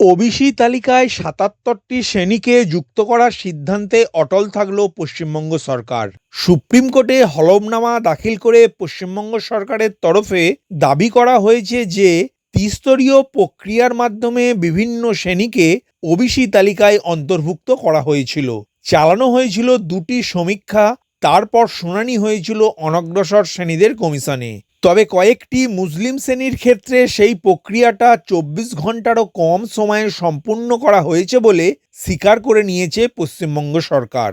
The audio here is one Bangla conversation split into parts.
ওবিসি তালিকায় সাতাত্তরটি শ্রেণীকে যুক্ত করার সিদ্ধান্তে অটল থাকল পশ্চিমবঙ্গ সরকার। সুপ্রিম কোর্টে হলফনামা দাখিল করে পশ্চিমবঙ্গ সরকারের তরফে দাবি করা হয়েছে যে, ত্রিস্তরীয় প্রক্রিয়ার মাধ্যমে বিভিন্ন শ্রেণীকে ওবিসি তালিকায় অন্তর্ভুক্ত করা হয়েছিল। চালানো হয়েছিল দুটি সমীক্ষা তারপর শুনানি হয়েছিল অনগ্রসর শ্রেণীদের কমিশনে। তবে কয়েকটি মুসলিম শ্রেণির ক্ষেত্রে সেই প্রক্রিয়াটা চব্বিশ ঘন্টারও কম সময়ে সম্পূর্ণ করা হয়েছে বলে স্বীকার করে নিয়েছে পশ্চিমবঙ্গ সরকার।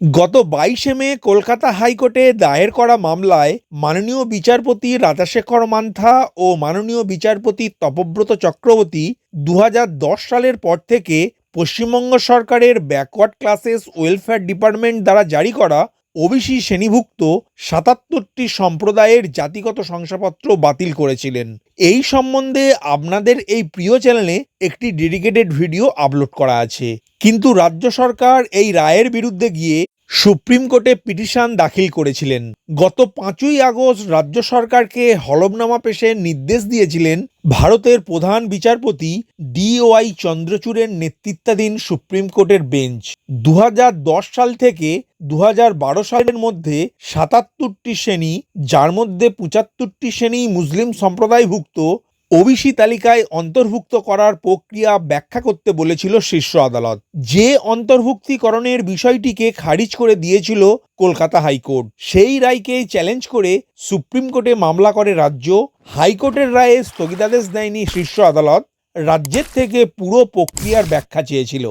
গত বাইশে মে কলকাতা হাইকোর্টে দায়ের করা মামলায় মাননীয় বিচারপতি রাজাশেখর মান্থা ও মাননীয় বিচারপতি তপব্রত চক্রবর্তী দু হাজার দশ সালের পর থেকে পশ্চিমবঙ্গ সরকারের ব্যাকওয়ার্ড ক্লাসেস ওয়েলফেয়ার ডিপার্টমেন্ট দ্বারা জারি করা ওবিসি শ্রেণীভুক্ত সাতাত্তরটি সম্প্রদায়ের জাতিগত শংসাপত্র বাতিল করেছিলেন। এই সম্বন্ধে আপনাদের এই প্রিয় চ্যানেলে একটি ডেডিকেটেড ভিডিও আপলোড করা আছে। কিন্তু রাজ্য সরকার এই রায়ের বিরুদ্ধে গিয়ে সুপ্রিম কোর্টে পিটিশন দাখিল করেছিলেন। গত পাঁচই আগস্ট রাজ্য সরকারকে হলফনামা পেশের নির্দেশ দিয়েছিলেন ভারতের প্রধান বিচারপতি ডিওয়াই চন্দ্রচূড়ের নেতৃত্বাধীন সুপ্রিম কোর্টের বেঞ্চ। দু হাজার দশ সাল থেকে দু হাজার বারো সালের মধ্যে সাতাত্তরটি শ্রেণি, যার মধ্যে পঁচাত্তরটি শ্রেণি মুসলিম সম্প্রদায়ভুক্ত ওবিসি তালিকায় অন্তর্ভুক্ত করার প্রক্রিয়া ব্যাখ্যা করতে বলেছিল শীর্ষ আদালত। যে অন্তর্ভুক্তিকরণের বিষয়টিকে খারিজ করে দিয়েছিল কলকাতা হাইকোর্ট, সেই রায়কে চ্যালেঞ্জ করে সুপ্রিম কোর্টে মামলা করে রাজ্য। হাইকোর্টের রায়ে স্থগিতাদেশ দেয়নি শীর্ষ আদালত, রাজ্যের থেকে পুরো প্রক্রিয়ার ব্যাখ্যা চেয়েছিল।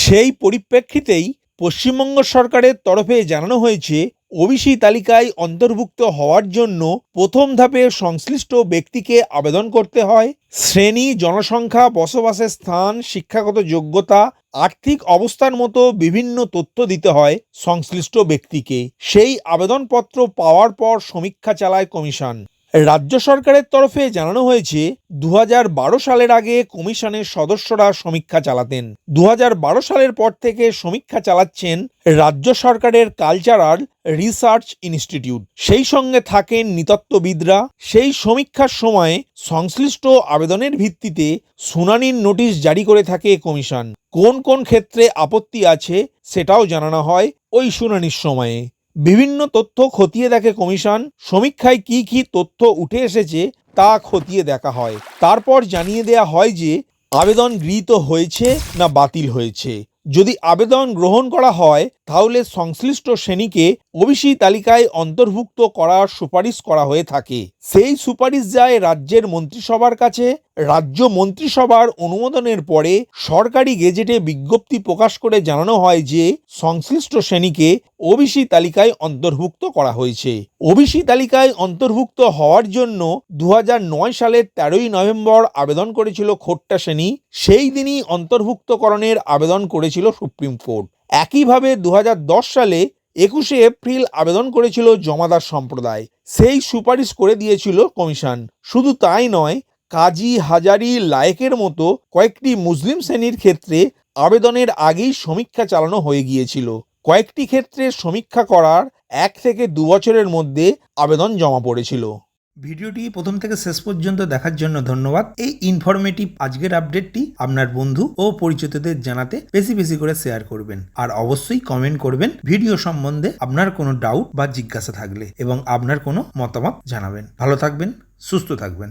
সেই পরিপ্রেক্ষিতেই পশ্চিমবঙ্গ সরকারের তরফে জানানো হয়েছে ওবিসি তালিকায় অন্তর্ভুক্ত হওয়ার জন্য প্রথম ধাপে সংশ্লিষ্ট ব্যক্তিকে আবেদন করতে হয়। শ্রেণি, জনসংখ্যা, বসবাসের স্থান, শিক্ষাগত যোগ্যতা, আর্থিক অবস্থার মতো বিভিন্ন তথ্য দিতে হয় সংশ্লিষ্ট ব্যক্তিকে। সেই আবেদনপত্র পাওয়ার পর সমীক্ষা চালায় কমিশন। রাজ্য সরকারের তরফে জানানো হয়েছে দু হাজার বারো সালের আগে কমিশনের সদস্যরা সমীক্ষা চালাতেন। দু হাজার বারো সালের পর থেকে সমীক্ষা চালাচ্ছেন রাজ্য সরকারের কালচারাল রিসার্চ ইনস্টিটিউট। সেই সঙ্গে থাকেন নৃতত্ত্ববিদরা। সেই সমীক্ষার সময় সংশ্লিষ্ট আবেদনের ভিত্তিতে শুনানির নোটিশ জারি করে থাকে কমিশন। কোন কোন ক্ষেত্রে আপত্তি আছে সেটাও জানানো হয় ওই শুনানির সময়ে। বিভিন্ন তথ্য খতিয়ে দেখে কমিশন, সমীক্ষায় কি কি তথ্য উঠে এসেছে তা খতিয়ে দেখা হয়। তারপর জানিয়ে দেয়া হয় যে, আবেদন গৃহীত হয়েছে না বাতিল হয়েছে। যদি আবেদন গ্রহণ করা হয়, তাহলে সংশ্লিষ্ট শ্রেণীকে ওবিসি তালিকায় অন্তর্ভুক্ত করার সুপারিশ করা হয়ে থাকে। সেই সুপারিশ যায় রাজ্যের মন্ত্রিসভার কাছে রাজ্য মন্ত্রিসভার অনুমোদনের পরে সরকারি গেজেটে বিজ্ঞপ্তি প্রকাশ করে জানানো হয় যে সংশ্লিষ্ট শ্রেণীকে ওবিসি তালিকায় অন্তর্ভুক্ত করা হয়েছে। ওবিসি তালিকায় অন্তর্ভুক্ত হওয়ার জন্য দু সালের তেরোই নভেম্বর আবেদন করেছিল খোট্টা শ্রেণি, সেই দিনই অন্তর্ভুক্তকরণের আবেদন করেছিল সুপ্রিম কোর্ট। একইভাবে দু হাজার দশ সালে একুশে এপ্রিল আবেদন করেছিল জমাদার সম্প্রদায়। সেই সুপারিশ করে দিয়েছিল কমিশন। শুধু তাই নয় কাজী হাজারি লায়েকের মতো কয়েকটি মুসলিম শ্রেণির ক্ষেত্রে আবেদনের আগেই সমীক্ষা চালানো হয়ে গিয়েছিল। কয়েকটি ক্ষেত্রে সমীক্ষা করার এক থেকে দু বছরের মধ্যে আবেদন জমা পড়েছিল। ভিডিওটি প্রথম থেকে শেষ পর্যন্ত দেখার জন্য ধন্যবাদ। এই ইনফরমেটিভ আজকের আপডেটটি আপনার বন্ধু ও পরিচিতদের জানাতে বেশি বেশি করে শেয়ার করবেন। আর অবশ্যই কমেন্ট করবেন ভিডিও সম্বন্ধে আপনার কোনো ডাউট বা জিজ্ঞাসা থাকলে এবং আপনার কোনো মতামত জানাবেন। ভালো থাকবেন, সুস্থ থাকবেন।